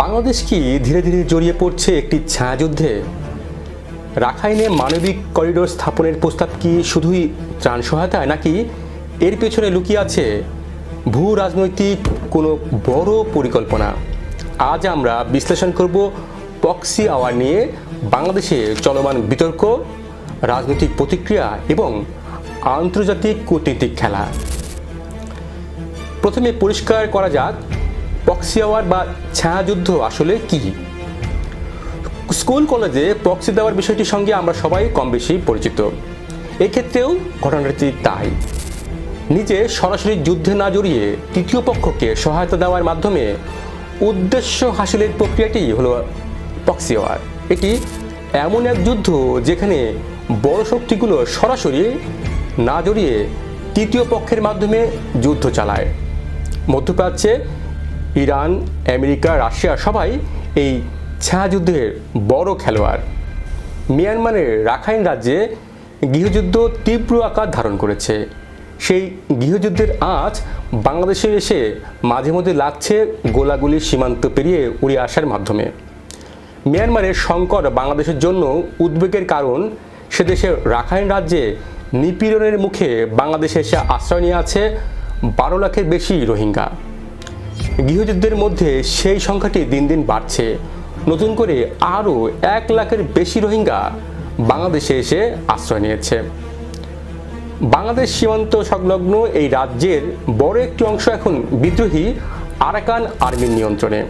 বাংলাদেশ কি ধীরে ধীরে জড়িয়ে পড়ছে একটি ছায়াযুদ্ধে? রাখাইনে মানবিক করিডোর স্থাপনের প্রস্তাব কি শুধুই ত্রাণ সহায়তায়, নাকি এর পেছনে লুকিয়ে আছে ভূ রাজনৈতিক কোনো বড় পরিকল্পনা? আজ আমরা বিশ্লেষণ করব পক্সি আওয়ার নিয়ে বাংলাদেশে চলমান বিতর্ক, রাজনৈতিক প্রতিক্রিয়া এবং আন্তর্জাতিক কূটনীতিক খেলা। প্রথমে পরিষ্কার করা যাক পক্সি আওয়ার বা ছায়াযুদ্ধ আসলে কি? স্কুল, কলেজে প্রক্সি দেওয়ার বিষয়টির সঙ্গে আমরা সবাই কম বেশি পরিচিত। এক্ষেত্রেও ঘটনাটি তাই। নিজে সরাসরি যুদ্ধে না জড়িয়ে তৃতীয় পক্ষকে সহায়তা দেওয়ার মাধ্যমে উদ্দেশ্য হাসিলের প্রক্রিয়াটি হলো প্রক্সি ওয়ার এটি এমন এক যুদ্ধ যেখানে বড় শক্তিগুলো সরাসরি না জড়িয়ে তৃতীয় পক্ষের মাধ্যমে যুদ্ধ চালায়। মধ্যপ্রাচ্যে ইরান, আমেরিকা, রাশিয়া সবাই এই ছায়াযুদ্ধের বড় খেলোয়াড়। মিয়ানমারের রাখাইন রাজ্যে গৃহযুদ্ধ তীব্র আকার ধারণ করেছে। সেই গৃহযুদ্ধের আঁচ বাংলাদেশে এসে মাঝে মধ্যে লাগছে গোলাগুলি সীমান্ত পেরিয়ে উড়ে আসার মাধ্যমে। মিয়ানমারের সংকট বাংলাদেশের জন্য উদ্বেগের কারণ, সে দেশের রাখাইন রাজ্যে নিপীড়নের মুখে বাংলাদেশে এসে আশ্রয় নিয়ে আছে বারো লাখের বেশি রোহিঙ্গা। গৃহযুদ্ধের মধ্যে সেই সংখ্যাটি দিন দিন বাড়ছে। নতুন করে আরও এক লাখের বেশি রোহিঙ্গা বাংলাদেশে এসে আশ্রয় নিয়েছে। বাংলাদেশ সীমান্ত সংলগ্ন এই রাজ্যের বড় একটি অংশ এখন বিদ্রোহী আরাকান আর্মির নিয়ন্ত্রণে।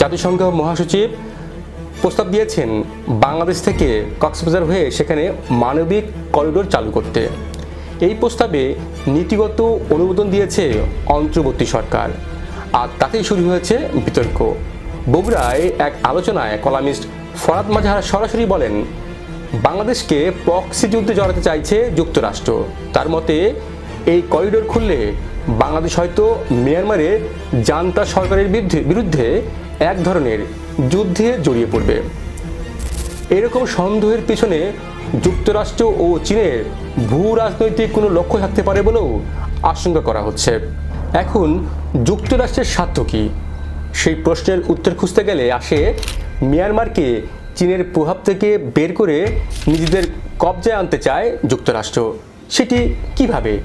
জাতিসংঘ মহাসচিব প্রস্তাব দিয়েছেন বাংলাদেশ থেকে কক্সবাজার হয়ে সেখানে মানবিক করিডোর চালু করতে। এই প্রস্তাবে নীতিগত অনুমোদন দিয়েছে অন্তর্বর্তী সরকার। আর তাতেই শুরু হয়েছে বিতর্ক। বগুড়ায় এক আলোচনায় কলামিস্ট ফরাদ মাঝার সরাসরি বলেন, বাংলাদেশকে পক্সি যুদ্ধে জড়াতে চাইছে যুক্তরাষ্ট্র। তার মতে, এই করিডোর খুললে বাংলাদেশ হয়তো মিয়ানমারে জান্তা সরকারের বিরুদ্ধে এক ধরনের যুদ্ধে জড়িয়ে পড়বে। এরকম সন্দেহের পিছনে যুক্তরাষ্ট্র ও চীনের ভূ রাজনৈতিক কোনো লক্ষ্য থাকতে পারে বলেও আশঙ্কা করা হচ্ছে। এখন যুক্তরাষ্ট্রের স্বার্থ কী? সেই প্রশ্নের উত্তর খুঁজতে গেলে আসে, মিয়ানমারকে চীনের প্রভাব থেকে বের করে নিজেদের কবজায় আনতে চায় যুক্তরাষ্ট্র। সেটি কীভাবে?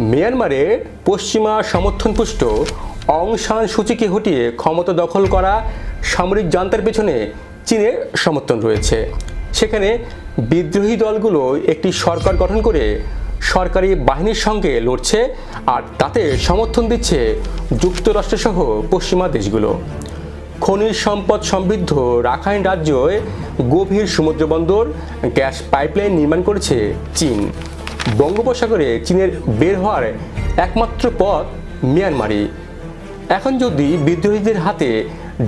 মিয়ানমারে পশ্চিমা সমর্থনপুষ্ট অং সান সূচিকে হটিয়ে ক্ষমতা দখল করা সামরিক জান্তার পেছনে চীনের সমর্থন রয়েছে। সেখানে বিদ্রোহী দলগুলো একটি সরকার গঠন করে সরকারি বাহিনীর সঙ্গে লড়ছে আর তাতে সমর্থন দিচ্ছে যুক্তরাষ্ট্রসহ পশ্চিমা দেশগুলো। খনিজ সম্পদ সমৃদ্ধ রাখাইন রাজ্যে গভীর সমুদ্রবন্দর, গ্যাস পাইপলাইন নির্মাণ করেছে চীন। বঙ্গোপসাগরে চীনের বের হওয়ার একমাত্র পথ মিয়ানমারই। এখন যদি বিদ্রোহীদের হাতে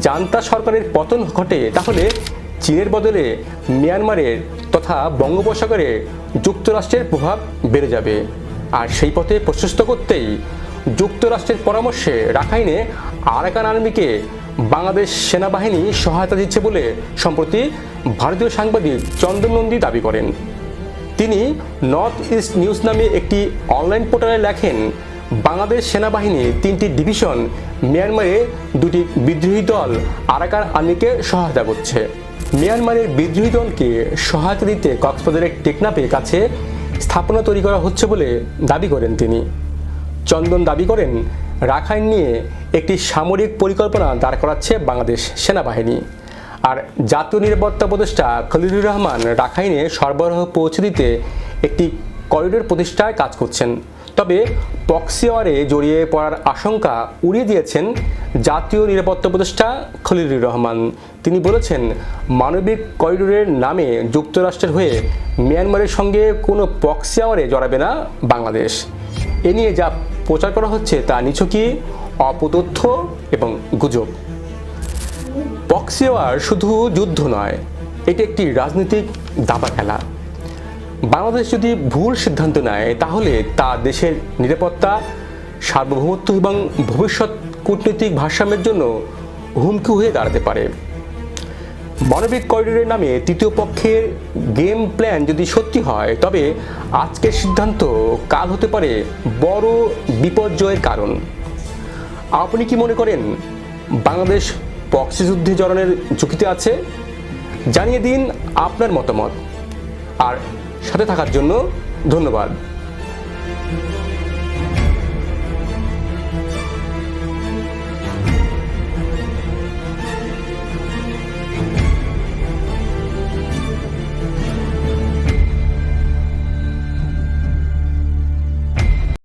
জান্তা সরকারের পতন ঘটে, তাহলে চীনের বদলে মিয়ানমারের তথা বঙ্গোপসাগরে যুক্তরাষ্ট্রের প্রভাব বেড়ে যাবে। আর সেই পথে প্রশস্ত করতেই যুক্তরাষ্ট্রের পরামর্শে রাখাইনে আরাকান আর্মিকে বাংলাদেশ সেনাবাহিনী সহায়তা দিচ্ছে বলে সম্প্রতি ভারতীয় সাংবাদিক চন্দন নন্দী দাবি করেন। তিনি নর্থ ইস্ট নিউজ নামে একটি অনলাইন পোর্টালে লেখেন, বাংলাদেশ সেনাবাহিনী তিনটি ডিভিশন, মিয়ানমারে দুটি বিদ্রোহী দল আরাকান আর্মিকে সহায়তা করছে। মিয়ানমারের বিদ্রোহী দলকে সহায়তা দিতে কক্সবাজারের টেকনাফের কাছে স্থাপনা তৈরি করা হচ্ছে বলে দাবি করেন তিনি। চন্দন দাবি করেন, রাখাইন নিয়ে একটি সামরিক পরিকল্পনা দাঁড় করাচ্ছে বাংলাদেশ সেনাবাহিনী। আর জাতীয় নিরাপত্তা উপদেষ্টা খলিলুর রহমান রাখাইনে সরবরাহ পৌঁছে দিতে একটি করিডোর প্রতিষ্ঠায় কাজ করছেন। তবে পক্সিওয়ারে জড়িয়ে পড়ার আশঙ্কা উড়িয়ে দিয়েছেন জাতীয় নিরাপত্তা উপদেষ্টা খলিলুর রহমান। তিনি বলেছেন, মানবিক করিডোরের নামে যুক্তরাষ্ট্রের হয়ে মিয়ানমারের সঙ্গে কোনো পক্সিয়াওয়ারে জড়াবে না বাংলাদেশ। এ নিয়ে যা প্রচার করা হচ্ছে তা নিছকই অপতথ্য এবং গুজব। পক্সিওয়ার শুধু যুদ্ধ নয়, এটি একটি রাজনৈতিক দাবা খেলা। বাংলাদেশ যদি ভুল সিদ্ধান্ত নেয়, তাহলে তা দেশের নিরাপত্তা, সার্বভৌমত্ব এবং ভবিষ্যৎ কূটনৈতিক ভারসাম্যের জন্য হুমকি হয়ে দাঁড়াতে পারে। মানবিক করিডোরের নামে তৃতীয় পক্ষের গেম প্ল্যান যদি সত্যি হয়, তবে আজকের সিদ্ধান্ত কাল হতে পারে বড় বিপর্যয়ের কারণ। আপনি কি মনে করেন বাংলাদেশ প্রক্সি যুদ্ধে জড়ানোর ঝুঁকিতে আছে? জানিয়ে দিন আপনার মতামত। আর সাথে থাকার জন্য ধন্যবাদ।